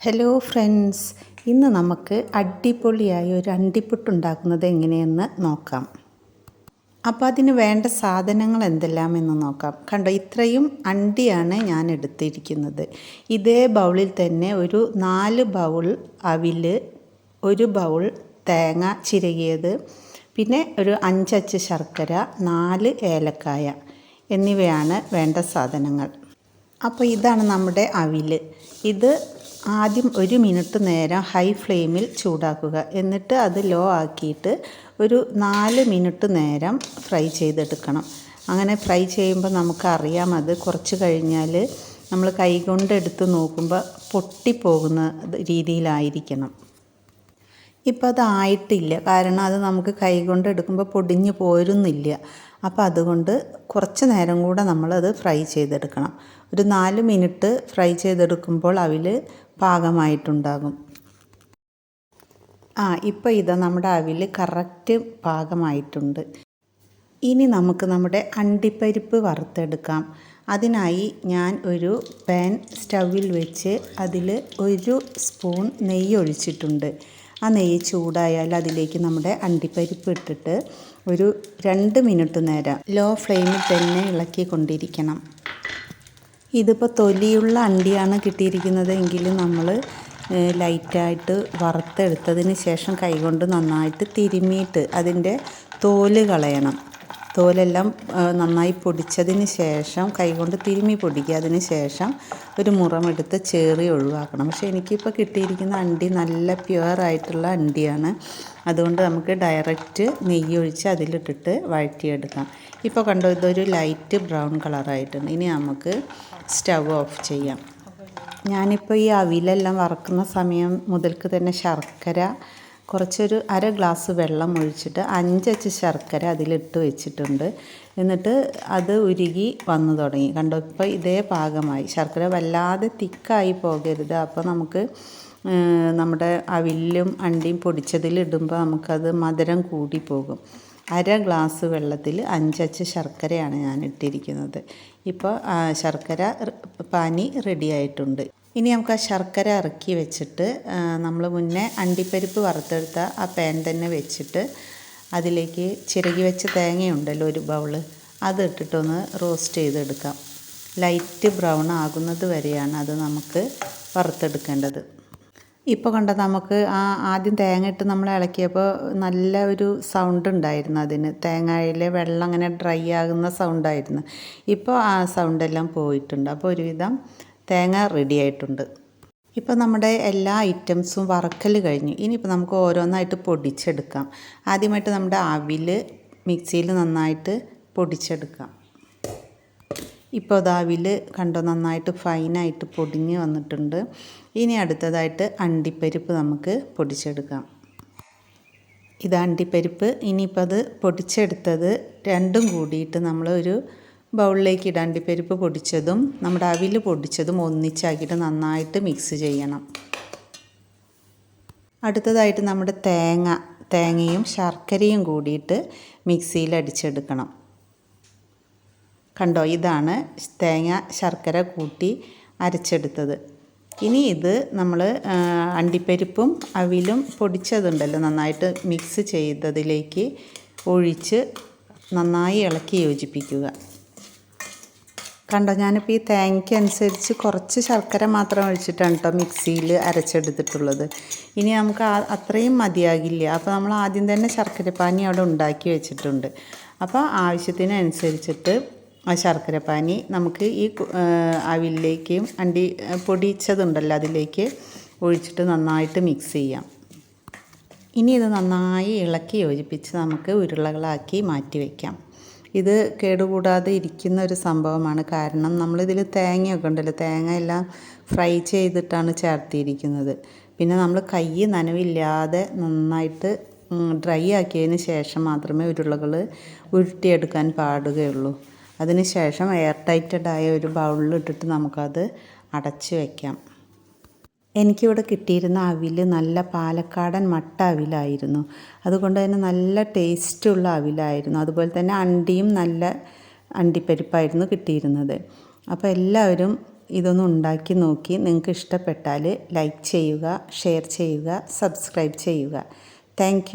Hello friends ഇന്ന് നമുക്ക് അടിപൊളിയായ ഒരു അണ്ടിപ്പുട്ട് ഉണ്ടാക്കുന്നത് എങ്ങനെയെന്ന് നോക്കാം. അപ്പോൾ അതിന് വേണ്ട സാധനങ്ങൾ എന്തെല്ലാം എന്ന് നോക്കാം. കണ്ടോ ഇത്രയും അണ്ടിയാണ് ഞാൻ എടുത്തിരിക്കുന്നത്. ഇതേ ബൗളിൽ തന്നെ ഒരു നാല് ബൗൾ അവിൽ ഒരു ബൗൾ തേങ്ങ ചിരകിയത് പിന്നെ ഒരു അഞ്ചച്ച് ശർക്കര നാല് ഏലക്കായ എന്നിവയാണ് വേണ്ട സാധനങ്ങൾ. അപ്പോൾ ഇതാണ് നമ്മുടെ അവിൽ ഇത് ആദ്യം ഒരു മിനിറ്റ് നേരം ഹൈ ഫ്ലെയിമിൽ ചൂടാക്കുക. എന്നിട്ട് അത് ലോ ആക്കിയിട്ട് ഒരു നാല് മിനിറ്റ് നേരം ഫ്രൈ ചെയ്തെടുക്കണം. അങ്ങനെ ഫ്രൈ ചെയ്യുമ്പോൾ നമുക്കറിയാം അത് കുറച്ച് കഴിഞ്ഞാൽ നമ്മൾ കൈകൊണ്ട് എടുത്ത് നോക്കുമ്പോൾ പൊട്ടിപ്പോകുന്ന രീതിയിലായിരിക്കണം. ഇപ്പം അതായിട്ടില്ല കാരണം അത് നമുക്ക് കൈകൊണ്ട് എടുക്കുമ്പോൾ പൊടിഞ്ഞു പോരുന്നില്ല. അപ്പോൾ അതുകൊണ്ട് കുറച്ച് നേരം കൂടെ നമ്മളത് ഫ്രൈ ചെയ്തെടുക്കണം. ഒരു നാല് മിനിറ്റ് ഫ്രൈ ചെയ്തെടുക്കുമ്പോൾ അവിൽ പാകമായിട്ടുണ്ടാകും. ആ ഇപ്പോൾ ഇത് നമ്മുടെ അവിൽ കറക്റ്റ് പാകമായിട്ടുണ്ട്. ഇനി നമുക്ക് നമ്മുടെ അണ്ടിപ്പരിപ്പ് വറുത്തെടുക്കാം. അതിനായി ഞാൻ ഒരു പാൻ സ്റ്റവിൽ വെച്ച് അതിൽ ഒരു സ്പൂൺ നെയ്യ് ഒഴിച്ചിട്ടുണ്ട്. ആ നെയ്യ് ചൂടായാൽ അതിലേക്ക് നമ്മുടെ അണ്ടിപ്പരിപ്പ് ഇട്ടിട്ട് ഒരു രണ്ട് മിനിറ്റ് നേരം ലോ ഫ്ലെയിമിൽ തന്നെ ഇളക്കി ഇളക്കിക്കൊണ്ടിരിക്കണം. ഇതിപ്പോൾ തൊലിയുള്ള അണ്ടിയാണ് കിട്ടിയിരിക്കുന്നത് എങ്കിൽ നമ്മൾ ലൈറ്റായിട്ട് വറുത്തെടുത്തതിന് ശേഷം കൈകൊണ്ട് നന്നായിട്ട് തിരുമ്മിയിട്ട് അതിന്റെ തോൽ കളയണം. തോലെല്ലാം നന്നായി പൊടിച്ചതിന് ശേഷം കൈകൊണ്ട് തിരുമ്മി പൊടിക്കുക ശേഷം ഒരു മുറമെടുത്ത് ചേറി ഒഴിവാക്കണം. പക്ഷേ എനിക്കിപ്പോൾ കിട്ടിയിരിക്കുന്ന അണ്ടി നല്ല പ്യുവറായിട്ടുള്ള അണ്ടിയാണ്. അതുകൊണ്ട് നമുക്ക് ഡയറക്റ്റ് നെയ്യ് ഒഴിച്ച് അതിലിട്ടിട്ട് വഴറ്റിയെടുക്കാം. ഇപ്പോൾ കണ്ടോ ഇതൊരു ലൈറ്റ് ബ്രൗൺ കളറായിട്ടുണ്ട് ഇനി നമുക്ക് സ്റ്റവ് ഓഫ് ചെയ്യാം. ഞാനിപ്പോൾ ഈ അവിലെല്ലാം വറക്കുന്ന സമയം മുതൽക്ക് തന്നെ ശർക്കര കുറച്ചൊരു അര ഗ്ലാസ് വെള്ളം ഒഴിച്ചിട്ട് അഞ്ചച്ച് ശർക്കര അതിലിട്ട് വെച്ചിട്ടുണ്ട്. എന്നിട്ട് അത് ഉരുകി വന്നു തുടങ്ങി. കണ്ടോ ഇപ്പോൾ ഇതേ പാകമായി. ശർക്കര വല്ലാതെ തിക്കായി പോകരുത്. അപ്പോൾ നമുക്ക് നമ്മുടെ അവിലും അണ്ടിയും പൊടിച്ചതിലിടുമ്പോൾ നമുക്കത് മധുരം കൂടി പോകും. അര ഗ്ലാസ് വെള്ളത്തിൽ അഞ്ചച്ച് ശർക്കരയാണ് ഞാൻ ഇട്ടിരിക്കുന്നത് ഇപ്പോൾ ശർക്കര പാനി റെഡി ആയിട്ടുണ്ട്. ഇനി നമുക്ക് ആ ശർക്കര ഇറക്കി വെച്ചിട്ട് നമ്മൾ മുന്നേ അണ്ടിപ്പരിപ്പ് വറുത്തെടുത്ത ആ പാൻ തന്നെ വെച്ചിട്ട് അതിലേക്ക് ചിരകി വെച്ച തേങ്ങയുണ്ടല്ലോ ഒരു ബൗൾ അത് ഇട്ടിട്ടൊന്ന് റോസ്റ്റ് ചെയ്തെടുക്കാം. ലൈറ്റ് ബ്രൗൺ ആകുന്നത് വരെയാണ് അത് നമുക്ക് വറുത്തെടുക്കേണ്ടത്. ഇപ്പോൾ കണ്ട നമുക്ക് ആ ആദ്യം തേങ്ങ ഇട്ട് നമ്മൾ ഇളക്കിയപ്പോൾ നല്ല ഒരു സൗണ്ട് ഉണ്ടായിരുന്നു അതിന്. തേങ്ങയിലെ വെള്ളം അങ്ങനെ ഡ്രൈ ആകുന്ന സൗണ്ടായിരുന്നു ഇപ്പോൾ ആ സൗണ്ടെല്ലാം പോയിട്ടുണ്ട്. അപ്പോൾ ഒരുവിധം തേങ്ങ റെഡി ആയിട്ടുണ്ട്. ഇപ്പോൾ നമ്മുടെ എല്ലാ ഐറ്റംസും വറക്കൽ കഴിഞ്ഞു. ഇനിയിപ്പോൾ നമുക്ക് ഓരോന്നായിട്ട് പൊടിച്ചെടുക്കാം. ആദ്യമായിട്ട് നമ്മുടെ അവിൽ മിക്സിയിൽ നന്നായിട്ട് പൊടിച്ചെടുക്കാം. ഇപ്പോൾ അവിൽ കണ്ടോ നന്നായിട്ട് ഫൈനായിട്ട് പൊടിഞ്ഞ് വന്നിട്ടുണ്ട്. ഇനി അടുത്തതായിട്ട് അണ്ടിപ്പരിപ്പ് നമുക്ക് പൊടിച്ചെടുക്കാം. ഇത് അണ്ടിപ്പരിപ്പ്. ഇനിയിപ്പോൾ അത് പൊടിച്ചെടുത്തത് രണ്ടും കൂടിയിട്ട് നമ്മളൊരു ബൗളിലേക്ക് ഇടാൻ പരിപ്പ് പൊടിച്ചതും നമ്മുടെ അവിൽ പൊടിച്ചതും ഒന്നിച്ചാക്കിയിട്ട് നന്നായിട്ട് മിക്സ് ചെയ്യണം. അടുത്തതായിട്ട് നമ്മുടെ തേങ്ങ തേങ്ങയും ശർക്കരയും കൂടിയിട്ട് മിക്സിയിൽ അടിച്ചെടുക്കണം. കണ്ടോ ഇതാണ് തേങ്ങ ശർക്കര കൂട്ടി അരച്ചെടുത്തത്. ഇനി ഇത് നമ്മൾ അണ്ടിപ്പരിപ്പും അവിലും പൊടിച്ചതുണ്ടല്ലോ നന്നായിട്ട് മിക്സ് ചെയ്തതിലേക്ക് ഒഴിച്ച് നന്നായി ഇളക്കി യോജിപ്പിക്കുക. കണ്ടോ ഞാനിപ്പോൾ ഈ തേങ്ങയ്ക്ക് അനുസരിച്ച് കുറച്ച് ശർക്കര മാത്രം ഒഴിച്ചിട്ടാണ് കേട്ടോ മിക്സിയിൽ അരച്ചെടുത്തിട്ടുള്ളത്. ഇനി നമുക്ക് അത്രയും മതിയാകില്ല. അപ്പോൾ നമ്മൾ ആദ്യം തന്നെ ശർക്കരപ്പാനി അവിടെ ഉണ്ടാക്കി വെച്ചിട്ടുണ്ട്. അപ്പോൾ ആവശ്യത്തിനനുസരിച്ചിട്ട് ആ ശർക്കരപ്പാനി നമുക്ക് ഈ അവിലേക്ക് അണ്ടി പൊടിച്ചതുണ്ടല്ലോ അതിലേക്ക് ഒഴിച്ചിട്ട് നന്നായിട്ട് മിക്സ് ചെയ്യാം. ഇനി ഇത് നന്നായി ഇളക്കി യോജിപ്പിച്ച് നമുക്ക് ഉരുളകളാക്കി മാറ്റി വയ്ക്കാം ഇത് കേടുകൂടാതെ ഇരിക്കുന്ന ഒരു സംഭവമാണ്. കാരണം നമ്മളിതിൽ തേങ്ങയൊക്കെ ഉണ്ടല്ലോ തേങ്ങ എല്ലാം ഫ്രൈ ചെയ്തിട്ടാണ് ചേർത്തിയിരിക്കുന്നത് പിന്നെ നമ്മൾ കൈ നനവില്ലാതെ നന്നായിട്ട് ഡ്രൈ ആക്കിയതിന് ശേഷം മാത്രമേ ഉരുളകൾ ഉരുട്ടിയെടുക്കാൻ പാടുകയുള്ളൂ. അതിന് ശേഷം എയർ ടൈറ്റഡായ ഒരു ബൗളിലിട്ടിട്ട് നമുക്കത് അടച്ച് വയ്ക്കാം എനിക്കിവിടെ കിട്ടിയിരുന്ന അവിൽ നല്ല പാലക്കാടൻ മട്ട അവിലായിരുന്നു. അതുകൊണ്ട് തന്നെ നല്ല ടേസ്റ്റുള്ള അവിലായിരുന്നു. അതുപോലെ തന്നെ അണ്ടിയും നല്ല അണ്ടിപ്പരിപ്പായിരുന്നു കിട്ടിയിരുന്നത്. അപ്പോൾ എല്ലാവരും ഇതൊന്ന് ഉണ്ടാക്കി നോക്കി. നിങ്ങൾക്ക് ഇഷ്ടപ്പെട്ടാൽ ലൈക്ക് ചെയ്യുക ഷെയർ ചെയ്യുക സബ്സ്ക്രൈബ് ചെയ്യുക. താങ്ക്